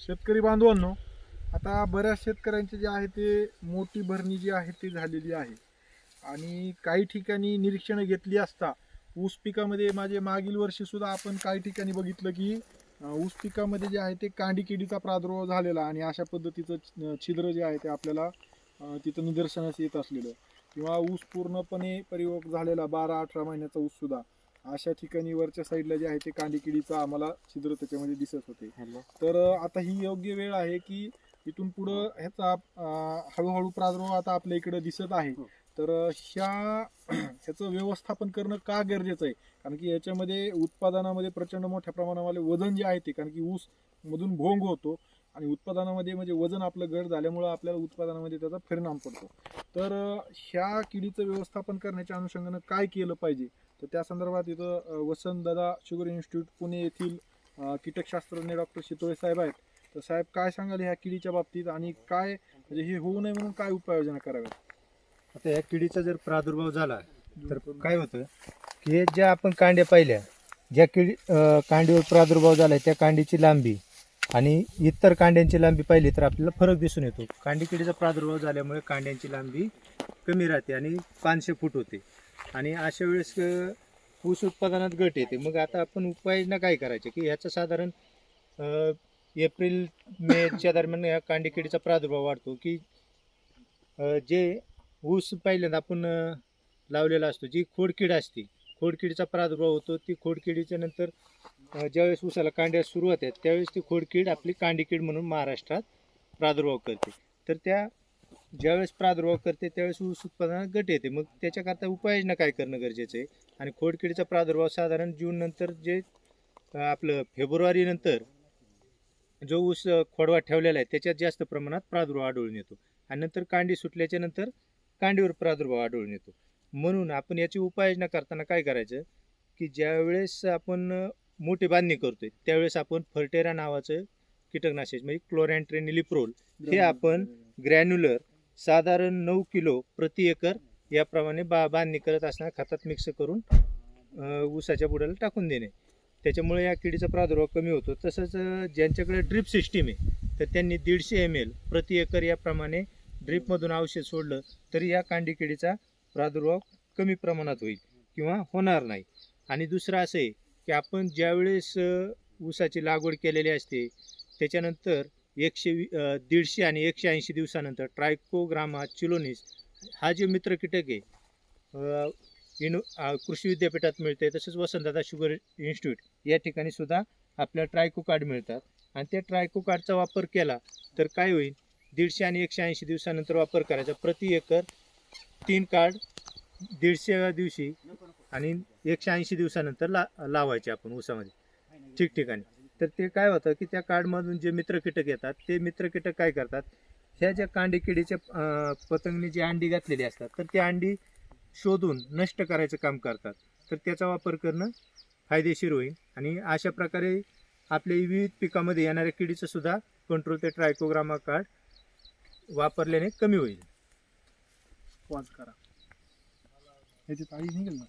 शेतकरी बांधवांनो आता बऱ्याच शेतकऱ्यांचे जे आहे ते मोठी भरणी जी आहे ती झालेली आहे. आणि काही ठिकाणी निरीक्षणं घेतली असता ऊस पिकामध्ये माझे मागील वर्षीसुद्धा आपण काही ठिकाणी बघितलं की ऊस पिकामध्ये जे आहे ते कांडी किडीचा प्रादुर्भाव झालेला आणि अशा पद्धतीचं छिद्र जे आहे ते आपल्याला तिथं निदर्शनास येत असलेलं. किंवा ऊस पूर्णपणे परिवक झालेला बारा अठरा महिन्याचा ऊससुद्धा अशा ठिकाणी वरच्या साईडला जे आहे ते कांडी किडीचा आम्हाला छिद्र त्याच्यामध्ये दिसत होते. तर आता ही योग्य वेळ आहे की इथून पुढं ह्याचा हळूहळू प्रादुर्भाव आता आपल्या इकडे दिसत आहे. हो. तर ह्या ह्याचं व्यवस्थापन करणं का गरजेचं आहे? कारण की याच्यामध्ये उत्पादनामध्ये प्रचंड मोठ्या प्रमाणामध्ये वजन जे आहे ते कारण की ऊस मधून भोंग होतो. आणि उत्पादनामध्ये म्हणजे वजन आपलं घट झाल्यामुळं आपल्याला उत्पादनामध्ये त्याचा परिणाम पडतो. तर ह्या किडीचं व्यवस्थापन करण्याच्या अनुषंगानं काय केलं पाहिजे? तर त्या संदर्भात इथं वसंतदादा शुगर इन्स्टिट्यूट पुणे येथील कीटकशास्त्रज्ञ डॉक्टर शितोळे साहेब आहेत. तर साहेब काय सांगाल ह्या किडीच्या बाबतीत आणि काय म्हणजे हे होऊ नये म्हणून काय उपाययोजना कराव्यात? आता या किडीचा जर प्रादुर्भाव झाला तर काय होतं की हे ज्या आपण कांड्या पाहिल्या ज्या किडी कांडीवर प्रादुर्भाव झालाय त्या कांडीची लांबी आणि इतर कांड्यांची लांबी पाहिली तर आपल्याला फरक दिसून येतो. कांडी किडीचा प्रादुर्भाव झाल्यामुळे कांड्यांची लांबी कमी राहते आणि पाचशे फूट होते. आणि अशा वेळेस ऊस उत्पादनात घट येते. मग आता आपण उपाययोजना काय करायचे की ह्याचं साधारण एप्रिल मेच्या दरम्यान ह्या कांडी किडीचा प्रादुर्भाव वाढतो की जे ऊस पहिल्यांदा आपण लावलेला असतो जी खोडकीड असते खोडकिडीचा प्रादुर्भाव होतो ती खोडकिडीच्या नंतर ज्यावेळेस ऊसाला कांड्या सुरू होतात त्यावेळेस ती खोडकीड आपली कांडीकीड म्हणून महाराष्ट्रात प्रादुर्भाव करते. तर त्या ज्यावेळेस प्रादुर्भाव करते त्यावेळेस ऊस उत्पादनात घट येते. मग त्याच्याकरता उपाययोजना काय करणं गरजेचं आहे? आणि खोडकिडीचा प्रादुर्भाव साधारण जून नंतर जे आपलं फेब्रुवारी नंतर जो ऊस खोडवा ठेवलेला आहे त्याच्यात जास्त प्रमाणात प्रादुर्भाव आढळून येतो. आणि नंतर कांडी सुटल्याच्या नंतर कांडीवर प्रादुर्भाव आढळून येतो. म्हणून आपण याची उपाययोजना करताना काय करायचं? की ज्यावेळेस आपण मोठी बांधणी करतोय. त्यावेळेस आपण फर्टेरा नावाचं कीटकनाशक म्हणजे क्लोरॅन्ट्रेनिलिप्रोल हे आपण ग्रॅन्युलर साधारण नऊ किलो प्रति एकर याप्रमाणे बा बांधणी करत असताना खतात मिक्स करून ऊसाच्या बुडाला टाकून देणे. त्याच्यामुळे या किडीचा प्रादुर्भाव कमी होतो. तसंच ज्यांच्याकडे ड्रिप सिस्टीम आहे तर त्यांनी दीडशे एम एल प्रति एकर याप्रमाणे ड्रिपमधून औषध सोडलं तरी या कांडी किडीचा प्रादुर्भाव कमी प्रमाणात होईल किंवा होणार नाही. आणि दुसरं असं आहे की आपण ज्यावेळेस ऊसाची लागवड केलेली असते त्याच्यानंतर एकशे वी दीडशे आणि एकशे ऐंशी दिवसानंतर ट्रायकोग्रामा चिलोनिस हा जे मित्र कीटक आहे युनो कृषी विद्यापीठात मिळते तसंच वसंतदादा शुगर इन्स्टिट्यूट या ठिकाणी सुद्धा आपल्याला ट्रायको कार्ड मिळतात. आणि त्या ट्रायको कार्डचा वापर केला तर काय होईल? दीडशे आणि एकशे ऐंशी दिवसानंतर वापर करायचा. प्रति एकर तीन कार्ड दीडशे दिवशी आणि एकशे ऐंशी दिवसानंतर ला लावायचे आपण ऊसामध्ये. ठिकठिकाणी. तर ते काय होतं की त्या कार्डमधून जे मित्र कीटक येतात ते मित्र कीटक काय करतात? ह्या ज्या कांडी किडीच्या पतंगने जी अंडी घातलेली असतात तर ती अंडी शोधून नष्ट करायचं काम करतात. तर त्याचा वापर करणं फायदेशीर होईल. आणि अशा प्रकारे आपल्या विविध पिकामध्ये येणाऱ्या किडीचं सुद्धा कंट्रोल ते ट्रायकोग्रामा कार्ड वापरल्याने कमी होईल. पॉज करा. याची ताळी निघेल ना?